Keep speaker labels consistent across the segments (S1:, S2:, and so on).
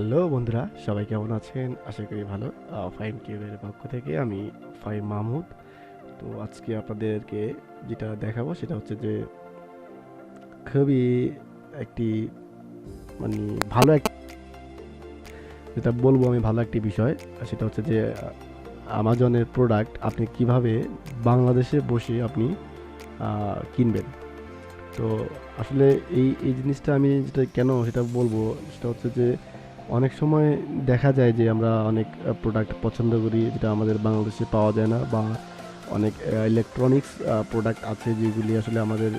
S1: Hello বন্ধুরা, সবাই কেমন আছেন? আশা করি ভালো। ফাইন কিউবের পক্ষ থেকে আমি ফাইম মাহমুদ তো আজকে আপনাদেরকে যেটা দেখাবো সেটা হচ্ছে যে খুবই একটি মানে ভালো এক যেটা বলব আমি ভালো একটি বিষয় সেটা হচ্ছে যে আমাজনের প্রোডাক্ট আপনি কীভাবে বাংলাদেশে বসে আপনি কিনবেন। তো আসলে এই এই জিনিসটা আমি যেটা কেন সেটা বলব, সেটা হচ্ছে যে অনেক সময় দেখা যায় যে আমরা অনেক প্রোডাক্ট পছন্দ করি যেটা আমাদের বাংলাদেশে পাওয়া যায় না বা অনেক ইলেকট্রনিক্স প্রোডাক্ট আছে যেগুলি আসলে আমাদের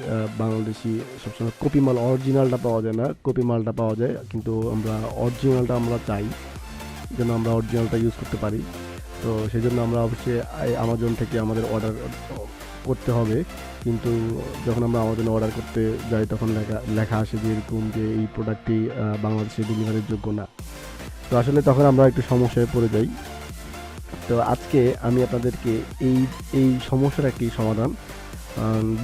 S1: বাংলাদেশি সবসময় কপি মাল অরিজিনালটা পাওয়া যায় না, কপি মালটা পাওয়া যায়। কিন্তু আমরা অরিজিনালটা আমরা চাই যেন আমরা অরিজিনালটা ইউজ করতে পারি। তো সেই জন্য আমরা অবশ্যই আমাজন থেকে আমাদের অর্ডার করতে হবে। কিন্তু যখন আমরা আমাজন অর্ডার করতে যাই, তখন লেখা লেখা আসে যে এরকম যে এই প্রোডাক্টটি বাংলাদেশে ডেলিভারির যোগ্য না। তো আসলে তখন আমরা একটু সমস্যায় পড়ে যাই। তো আজকে আমি আপনাদেরকে এই এই সমস্যার একটি সমাধান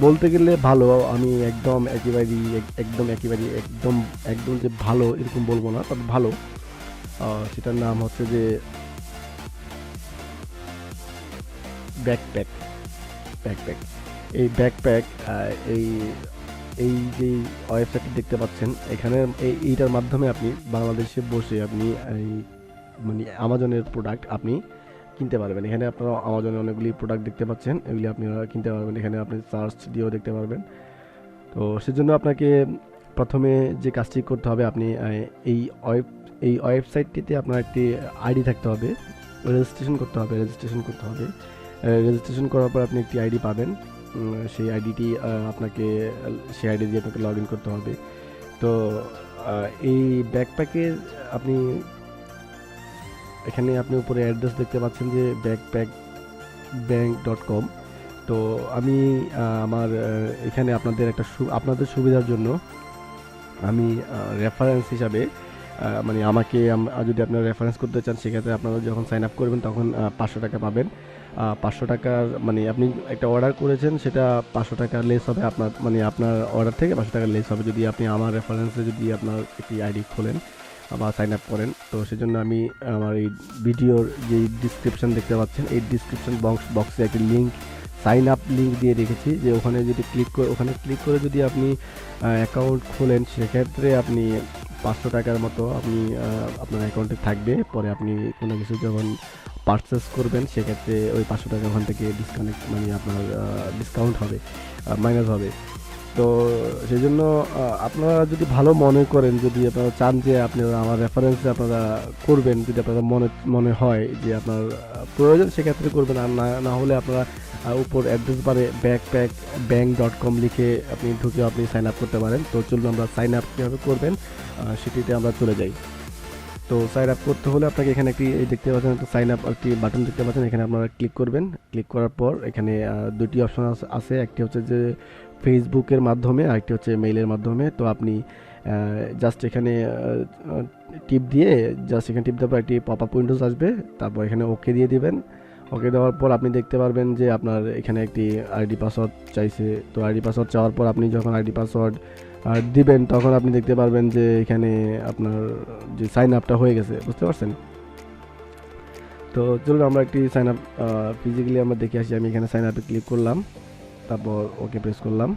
S1: বলতে গেলে ভালো, আমি একদম একেবারেই এক- একদম একেবারেই, একদম একদম যে ভালো এরকম বলব না, তবে ভালো। সেটার নাম হচ্ছে যে ব্যাকপ্যাক ব্যাকপ্যাক এই ব্যাকপ্যাক এই এই যে ওয়েবসাইটটি দেখতে পাচ্ছেন, এখানে এই, এইটার মাধ্যমে আপনি বাংলাদেশে বসে আপনি এই মানে আমাজনের প্রোডাক্ট আপনি কিনতে পারবেন। এখানে আপনারা আমাজনে অনেকগুলি প্রোডাক্ট দেখতে পাচ্ছেন, এগুলি আপনারা কিনতে পারবেন। এখানে আপনি সার্চ দিয়েও দেখতে পারবেন। তো সেজন্য আপনাকে প্রথমে যে কাজটি করতে হবে, আপনি এই ওয়েব, এই ওয়েবসাইটটিতে আপনার একটি আইডি থাকতে হবে। রেজিস্ট্রেশন করতে হবে রেজিস্ট্রেশন করতে হবে। রেজিস্ট্রেশন করার পর আপনি একটি আইডি পাবেন। সেই আইডিটি আপনাকে, সেই আইডি দিয়ে আপনাকে লগ ইন করতে হবে। তো এই ব্যাকপ্যাকের আপনি, এখানে আপনি উপরে অ্যাড্রেস দেখতে পাচ্ছেন যে ব্যাকপ্যাক ব্যাংক ডট কম তো, আমি আমার এখানে আপনাদের একটা আপনাদের সুবিধার জন্য আমি রেফারেন্স হিসাবে মানে আমাকে যদি আপনারা রেফারেন্স করতে চান, সেক্ষেত্রে আপনারা যখন সাইন আপ করবেন, তখন পাঁচশো টাকা পাবেন। পাঁচশো টাকার মানে আপনি একটা অর্ডার করেছেন, সেটা পাঁচশো টাকা লেস হবে আপনার মানে আপনার অর্ডার থেকে পাঁচশো টাকা লেস হবে যদি আপনি আমার রেফারেন্সে যদি আপনার একটি আইডি খোলেন বা সাইন আপ করেন। তো সেজন্য আমি আমার এই ভিডিওর যে ডিসক্রিপশন দেখতে পাচ্ছেন, এই ডিসক্রিপশন বক্স বক্সে একটি লিঙ্ক সাইন আপ লিঙ্ক দিয়ে রেখেছি যে ওখানে যদি ক্লিক করে, ওখানে ক্লিক করে যদি আপনি অ্যাকাউন্ট খোলেন, সেক্ষেত্রে আপনি পাঁচশো টাকার মতো আপনি আপনার অ্যাকাউন্টে থাকবে। পরে আপনি কোনো কিছু যখন পারচেস করবেন, সেক্ষেত্রে ওই পাঁচশো টাকা ওখান থেকে ডিসকানেক্ট মানে আপনার ডিসকাউন্ট হবে মাইনাস হবে। তো সেই জন্য আপনারা যদি ভালো মনে করেন, যদি আপনারা চান যে আপনারা আমার রেফারেন্সে আপনারা করবেন, যদি আপনারা মনে মনে হয় যে আপনার প্রয়োজন, সেক্ষেত্রে করবেন। আর না না হলে আপনারা উপর address backpack bank dot com লিখে আপনি ঢুকে আপনি সাইন আপ করতে পারেন। তো চলুন আমরা সাইন আপ কীভাবে করবেন সেটিতে আমরা চলে যাই। তো সাইন আপ করতে হলে আপনাকে এখানে একটি দেখতে পাচ্ছেন একটা সাইন আপ একটি বাটন দেখতে পাচ্ছেন, এখানে আপনারা ক্লিক করবেন। ক্লিক করার পর এখানে দুটি অপশন আছে। একটি হচ্ছে যে ফেসবুকের মাধ্যমে আরেকটি হচ্ছে মেইলের মাধ্যমে। তো আপনি জাস্ট এখানে টিপ দিয়ে জাস্ট এখানে টিপ দেওয়ার পর একটি পপ আপ উইন্ডোজ আসবে। তারপর এখানে ওকে দিয়ে দিবেন। ওকে দেওয়ার পর আপনি দেখতে পারবেন যে আপনার এখানে একটি আইডি পাসওয়ার্ড চাইছে। তো আইডি পাসওয়ার্ড চাওয়ার পর আপনি যখন আইডি পাসওয়ার্ড দিবেন, তখন আপনি দেখতে পারবেন যে এখানে আপনার যে সাইন আপটা হয়ে গেছে, বুঝতে পারছেন? তো চলুন, আমরা একটি সাইন আপ ফিজিক্যালি আমরা দেখে আসি। আমি এখানে সাইন আপে ক্লিক করলাম, তারপর ওকে প্রেস করলাম।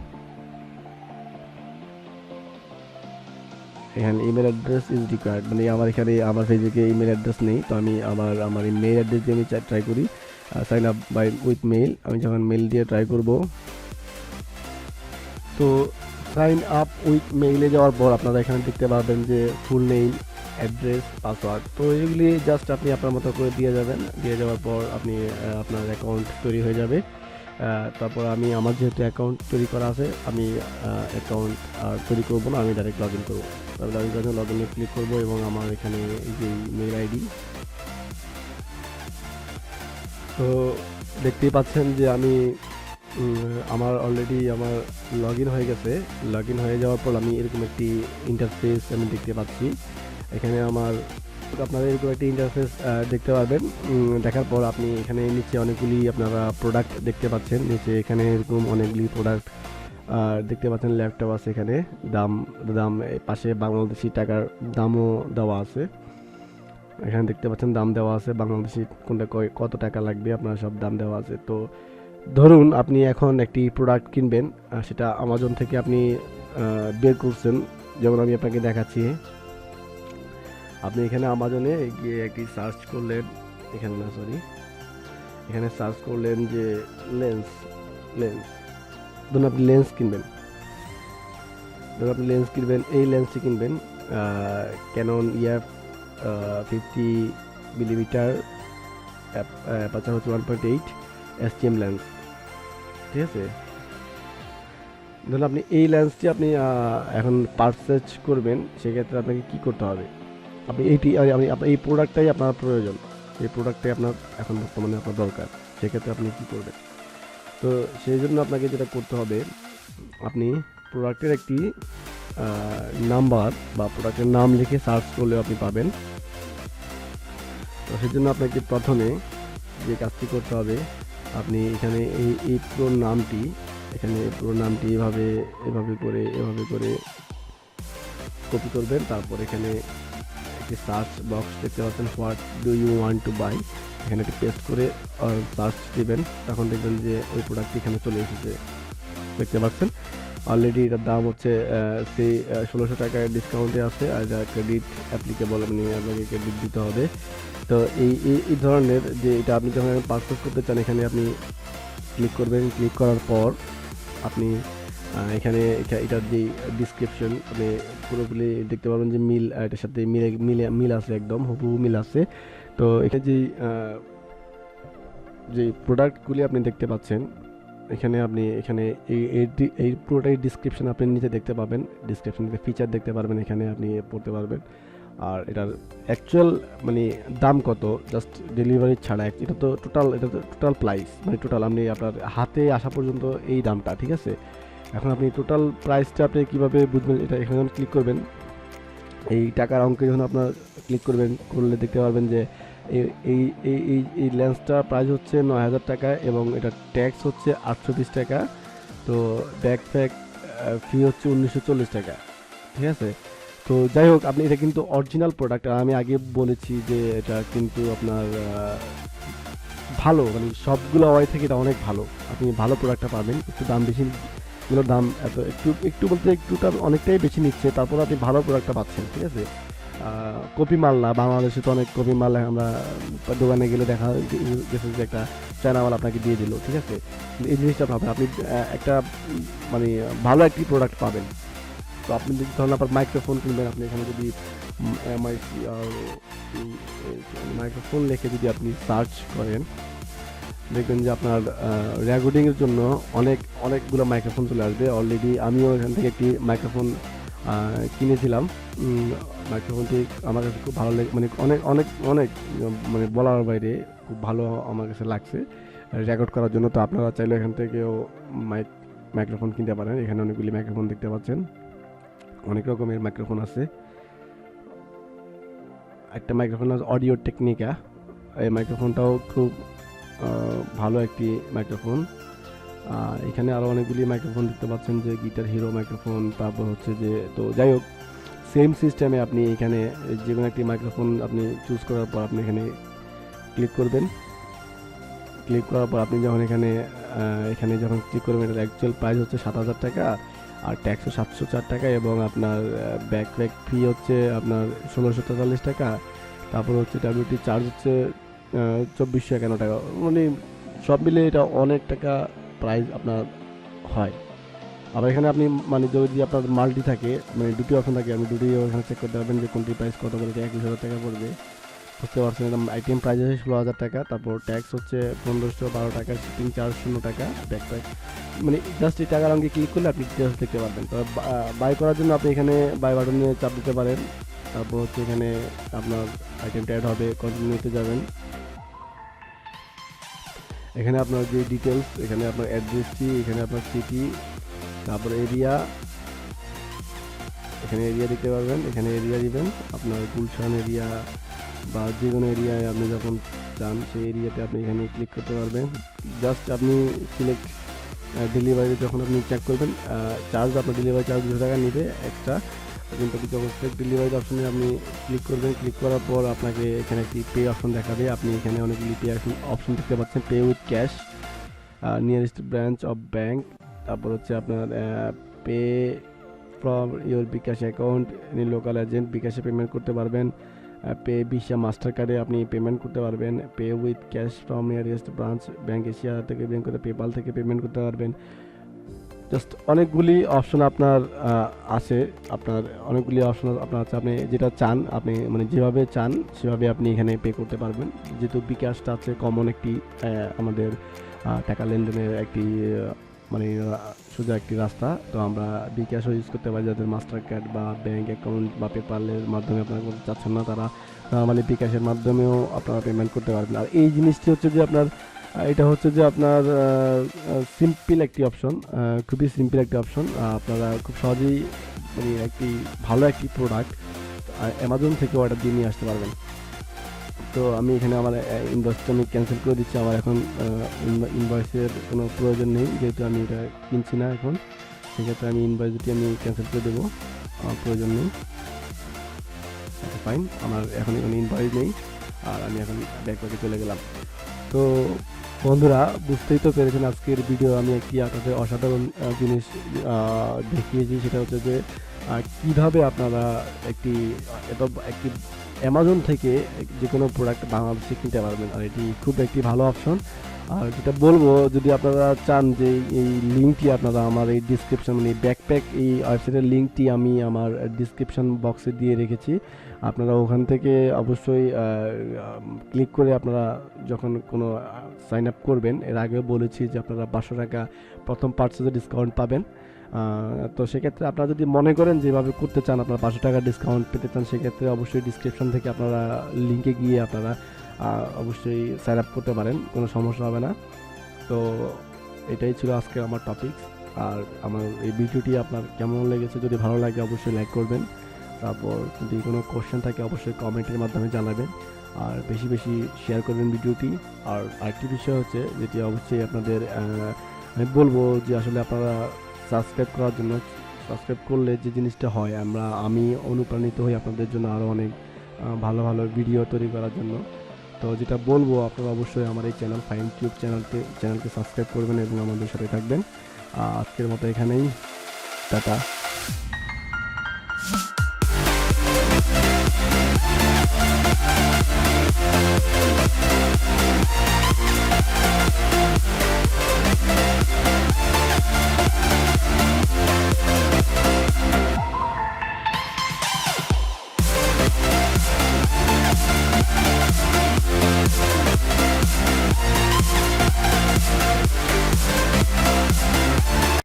S1: এখানে ইমেল অ্যাড্রেস ইজ রিকোয়ার্ড মানে আমার এখানে, আমার ফেসবুকে ইমেল অ্যাড্রেস নেই, তো আমি আমার আমার এই মেল অ্যাড্রেস দিয়ে আমি ট্রাই করি। Sign up by with mail আমি যখন মেল দিয়ে ট্রাই করব, তো সাইন আপ উইথ মেইলে যাওয়ার পর আপনারা এখানে দেখতে পাবেন যে ফুল নেম অ্যাড্রেস পাসওয়ার্ড তো এগুলি জাস্ট আপনি আপনার মতো করে দিয়ে যাবেন। দিয়ে যাওয়ার পর আপনি আপনার অ্যাকাউন্ট তৈরি হয়ে যাবে। তারপর আমি আমার যেহেতু অ্যাকাউন্ট তৈরি করা আছে, আমি অ্যাকাউন্ট তৈরি করব না, আমি ডাইরেক্ট লগ ইন করব। তাহলে আমি যখন লগ ইনে ক্লিক করব এবং আমার এখানে যে মেল আইডি তো দেখতেই পাচ্ছেন যে আমি আমার অলরেডি আমার লগ ইন হয়ে গেছে। লগ ইন হয়ে যাওয়ার পর আমি এরকম একটি ইন্টারফেস আমি দেখতে পাচ্ছি। এখানে আমার আপনারা এরকম একটি ইন্টারফেস দেখতে পারবেন। দেখার পর আপনি এখানে নিচে অনেকগুলি আপনারা প্রোডাক্ট দেখতে পাচ্ছেন। নিচে এখানে এরকম অনেকগুলি প্রোডাক্ট আর দেখতে পাচ্ছেন ল্যাপটপ আছে এখানে। দাম দাম পাশে বাংলাদেশি টাকার দামও দেওয়া আছে। এখানে দেখতে পাচ্ছেন দাম দেওয়া আছে। বাংলাদেশি কোনটা কত টাকা লাগবে? আপনার সব দাম দেওয়া আছে। তো ধরুন আপনি এখন একটি প্রোডাক্ট কিনবেন সেটা আমাজন থেকে আপনি বের করছেন। যেমন আমি আপনাকে দেখাচ্ছি। আপনি এখানে আমাজনে গিয়ে একটি সার্চ করলেন, এখানে না সরি এখানে সার্চ করলেন যে লেন্স লেন্স ধরুন আপনি লেন্স কিনবেন। ধরুন আপনি লেন্স কিনবেন, এই লেন্সটি কিনবেন Canon year fifty millimetre aperture হচ্ছে one point eight S T M lens ঠিক আছে? ধরুন আপনি এই লেন্সটি আপনি এখন পারচেজ করবেন, সেক্ষেত্রে আপনাকে কি করতে হবে? আপনি এইটি আমি এই প্রোডাক্টটাই আপনার প্রয়োজন। এই প্রোডাক্টটাই আপনার এখন বর্তমানে আপনার দরকার। সেক্ষেত্রে আপনি কি করবেন? তো সেই জন্য আপনাকে যেটা করতে হবে, আপনি প্রোডাক্টের একটি নাম্বার বা প্রোডাক্টের নাম লিখে সার্চ করলেও আপনি পাবেন। তো সেই জন্য আপনাকে প্রথমে যে কাজটি করতে হবে আপনি এখানে এই এই পুরো নামটি, এখানে পুরো নামটি এভাবে এভাবে করে এভাবে করে কপি করবেন। তারপর এখানে একটি সার্চ বক্স দেখতে পাচ্ছেন what do you one two by এখানে একটি পেস্ট করে সার্চ দিবেন। তখন দেখবেন যে ওই প্রোডাক্টটি এখানে চলে এসেছে। দেখতে পাচ্ছেন? অলরেডি এটার দাম হচ্ছে সেই ষোলোশো টাকার ডিসকাউন্টে আছে, আর যা ক্রেডিট অ্যাপ্লিকেবল আপনি আপনাকে ক্রেডিট দিতে হবে। তো এই, এই- ধরনের যে এটা আপনি যখন পারচেস করতে চান, এখানে আপনি ক্লিক করবেন। ক্লিক করার পর আপনি এখানে এখা- এটার যে ডিসক্রিপশন আপনি পুরোপুরি দেখতে পাবেন যে মিল এটার সাথে মিলে মিলে, মিল আছে একদম, হুবহু মিল আছে। তো এখানে যে যে প্রোডাক্টগুলি আপনি দেখতে পাচ্ছেন এখানে আপনি এখানে এই এই পুরোটাই ডিসক্রিপশন আপনি নিচে দেখতে পাবেন। ডিসক্রিপশন ফিচার দেখতে পারবেন, এখানে আপনি পড়তে পারবেন। আর এটার অ্যাকচুয়াল মানে দাম কত? জাস্ট ডেলিভারি ছাড়া এটা তো টোটাল এটা তো টোটাল প্রাইস মানে টোটাল আপনি আপনার হাতে আসা পর্যন্ত এই দামটা, ঠিক আছে? এখন আপনি টোটাল প্রাইসটা আপনি কীভাবে বুঝবেন, এটা এখানে যখন ক্লিক করবেন। এই টাকার অঙ্কে যখন আপনার ক্লিক করবেন, করলে দেখতে পারবেন যে এই- এই এই এই লেন্সটার প্রাইস হচ্ছে নয় হাজার টাকা এবং এটা ট্যাক্স হচ্ছে আটশো বিশ টাকা। তো ব্যাকপ্যাক ফি হচ্ছে উনিশশো চল্লিশ টাকা। ঠিক আছে? তো যাই হোক, আপনি এটা কিন্তু অরিজিনাল প্রোডাক্ট আর আমি আগে বলেছি যে এটা কিন্তু আপনার ভালো মানে সবগুলো ওয়াই থেকে এটা অনেক ভালো। আপনি ভালো প্রোডাক্টটা পাবেন, একটু দাম বেশি, এগুলোর দাম এত, একটু একটু বলতে একটুটা অনেকটাই বেশি নিচ্ছে, তারপর আপনি ভালো প্রোডাক্টটা পাচ্ছেন, ঠিক আছে? কপি মাল না, বাংলাদেশে তো অনেক কপি মাল আমরা দোকানে গেলে দেখা গেছে যে একটা চায়না মাল আপনাকে দিয়ে দিল, ঠিক আছে? এই জিনিসটা পাবেন আপনি একটা মানে ভালো একটি প্রোডাক্ট পাবেন। তো আপনি যদি ধরুন আপনার মাইক্রোফোন কিনবেন, আপনি এখানে যদি এমআইসি মাইক্রোফোন লিখে যদি আপনি সার্চ করেন, দেখবেন যে আপনার রেকর্ডিংয়ের জন্য অনেক, অনেকগুলো মাইক্রোফোন চলে আসবে। অলরেডি আমিও এখান থেকে একটি মাইক্রোফোন কিনেছিলাম। মাইক্রোফোনটি আমার কাছে খুব ভালো লাগে মানে অনেক অনেক অনেক মানে বলার বাইরে খুব ভালো আমার কাছে লাগছে। রেকর্ড করার জন্য তো আপনারা চাইলে এখান থেকেও মাইক মাইক্রোফোন কিনতে পারেন। এখানে অনেকগুলি মাইক্রোফোন দেখতে পাচ্ছেন। অনেক রকমের মাইক্রোফোন আছে। একটা মাইক্রোফোন আছে অডিও টেকনিকা এই মাইক্রোফোনটাও খুব ভালো একটি মাইক্রোফোন এখানে আরও অনেকগুলি মাইক্রোফোন দেখতে পাচ্ছেন যে গিটার হিরো মাইক্রোফোন তারপর হচ্ছে যে, তো যাই হোক সেম সিস্টেমে আপনি এখানে যে কোনো একটি মাইক্রোফোন আপনি চুজ করার পর আপনি এখানে ক্লিক করবেন। ক্লিক করার পর আপনি যখন এখানে এখানে যখন ক্লিক করবেন, এটার অ্যাকচুয়াল প্রাইস হচ্ছে সাত হাজার টাকা আর ট্যাক্সও সাতশো চার টাকা এবং আপনার ব্যাক ব্যাক ফি হচ্ছে আপনার ষোলোশো তেতাল্লিশ টাকা। তারপর হচ্ছে ডাব্লিউটি চার্জ হচ্ছে চব্বিশশো একান্ন টাকা। মানে সব মিলে এটা অনেক টাকা প্রাইস আপনার হয়। আবার এখানে আপনি মানে যদি আপনার মাল্টি থাকে মানে দুটি অপশন থাকে, আপনি দুটি ওখানে চেক করতে পারবেন যে কোনটি প্রাইস কত করে একুশ হাজার টাকা পড়বে। বুঝতে পারছেন এটা আইটেম প্রাইস আছে ষোলো হাজার টাকা, তারপর ট্যাক্স হচ্ছে পনেরোশো বারো টাকা শিপিং চার্জ শূন্য টাকা ব্যাক প্যাক মানে জাস্ট এই টাকার অঙ্কে ক্লিক করলে আপনি ডিটেলস দেখতে পারবেন। তো বাই করার জন্য আপনি এখানে বাই বাটন নিয়ে চাপ দিতে পারেন। তারপর হচ্ছে এখানে আপনার আইটেমটা অ্যাড হবে কন্টিনিউতে যাবেন। এখানে আপনার যে ডিটেলস এখানে আপনার অ্যাড্রেসটি এখানে আপনার সিটি তারপর এরিয়া এখানে এরিয়া দেখতে পারবেন, এখানে এরিয়া দিবেন। আপনার গুলশান এরিয়া বা যে কোনো এরিয়ায় আপনি যখন চান সেই এরিয়াতে আপনি এখানে ক্লিক করতে পারবেন। জাস্ট আপনি সিলেক্ট ডেলিভারি যখন আপনি চেক করবেন চার্জ আপনার ডেলিভারি চার্জ দুশো টাকা নেবে এক্সট্রা কিন্তু দিতে অবশ্যই ডেলিভারি অপশনে আপনি ক্লিক করবেন ক্লিক করার পর আপনাকে এখানে একটি পে অপশন দেখাবে। আপনি এখানে অনেকগুলি পে অপশন দেখতে পাচ্ছেন pay with cash nearest branch of bank তারপর হচ্ছে আপনার pay from your bKash account local agent বিকাশে পেমেন্ট করতে পারবেন। পে ভিসা মাস্টার কার্ডে আপনি পেমেন্ট করতে পারবেন। Pay with cash from nearest branch bank Asia থেকে ব্যাংক করতে পেপাল থেকে পেমেন্ট করতে পারবেন। জাস্ট অনেকগুলি অপশন আপনার আছে। আপনার অনেকগুলি অপশন আপনার আছে। আপনি যেটা চান, আপনি মানে যেভাবে চান, সেভাবে আপনি এখানে পে করতে পারবেন। যেহেতু বিকাশটা আছে কমন একটি আমাদের টাকা লেনদেনের একটি মানে সোজা একটি রাস্তা। তো আমরা বিকাশও ইউজ করতে পারি যাদের মাস্টার কার্ড বা ব্যাঙ্ক অ্যাকাউন্ট বা পেপালের মাধ্যমে আপনারা করতে চাচ্ছেন না, তারা নর্মালি বিকাশের মাধ্যমেও আপনারা পেমেন্ট করতে পারবেন। আর এই জিনিসটি হচ্ছে যে আপনার এটা হচ্ছে যে আপনার সিম্পল একটি অপশন খুবই সিম্পল একটি অপশন আপনারা খুব সহজেই মানে একটি ভালো একটি প্রোডাক্ট অ্যামাজন থেকে অর্ডার দিয়ে নিয়ে আসতে পারবেন। তো আমি এখানে আমার ইনভয়েসটা আমি ক্যান্সেল করে দিচ্ছি। আমার এখন ইনভয়েসের কোনো প্রয়োজন নেই। যেহেতু আমি এটা কিনছি না এখন, সেক্ষেত্রে আমি ইনভয়েসটি আমি ক্যান্সেল করে দেবো। আমার প্রয়োজন নেই। ফাইন আমার এখন কোনো ইনভয়েস নেই। আর আমি এখন ব্যাকপ্যাকে চলে গেলাম। তো বন্ধুরা, বুঝতেই তো পেরেছেন আজকের ভিডিও আমি একটি আপনাদের অসাধারণ জিনিস দেখিয়েছি। সেটা হচ্ছে যে কীভাবে আপনারা একটি, এত, একটি অ্যামাজন থেকে যে কোনো প্রোডাক্ট বাংলাদেশে কিনতে পারবেন। আর এটি খুব একটি ভালো অপশন আর যেটা বলব, যদি আপনারা চান যে এই লিঙ্কটি আপনারা আমার এই ডিসক্রিপশন মানে ব্যাকপ্যাক এই ওয়েবসাইটের লিঙ্কটি আমি আমার ডিসক্রিপশন বক্সে দিয়ে রেখেছি। আপনারা ওখান থেকে অবশ্যই ক্লিক করে আপনারা যখন কোনো সাইন আপ করবেন, এর আগেও বলেছি যে আপনারা পাঁচশো টাকা প্রথম পার্চেসে ডিসকাউন্ট পাবেন। তো সেক্ষেত্রে আপনারা যদি মনে করেন যেভাবে করতে চান, আপনারা পাঁচশো টাকা ডিসকাউন্ট পেতে চান, সেক্ষেত্রে অবশ্যই ডিসক্রিপশন থেকে আপনারা লিঙ্কে গিয়ে আপনারা অবশ্যই সাইন আপ করতে পারেন, কোনো সমস্যা হবে না। তো এটাই ছিল আজকে আমার টপিক আর আমার এই ভিডিওটি আপনার কেমন লেগেছে, যদি ভালো লাগে অবশ্যই লাইক করবেন। তারপর যদি কোনো কোশ্চেন থাকে, অবশ্যই কমেন্টের মাধ্যমে জানাবেন। আর বেশি বেশি শেয়ার করবেন ভিডিওটি। আর আরেকটি বিষয় হচ্ছে, যেটি অবশ্যই আপনাদের আমি বলব যে আসলে আপনারা সাবস্ক্রাইব করার জন্য সাবস্ক্রাইব করলে যে জিনিসটা হয়, আমরা, আমি অনুপ্রাণিত হই আপনাদের জন্য আরও অনেক ভালো ভালো ভিডিও তৈরি করার জন্য। তো যেটা বলব, আপনারা অবশ্যই আমার এই চ্যানেল ফাইন টিউব চ্যানেলকে চ্যানেলকে সাবস্ক্রাইব করবেন এবং আমাদের সাথে থাকবেন। আজকের মতো এখানেই, টাটা।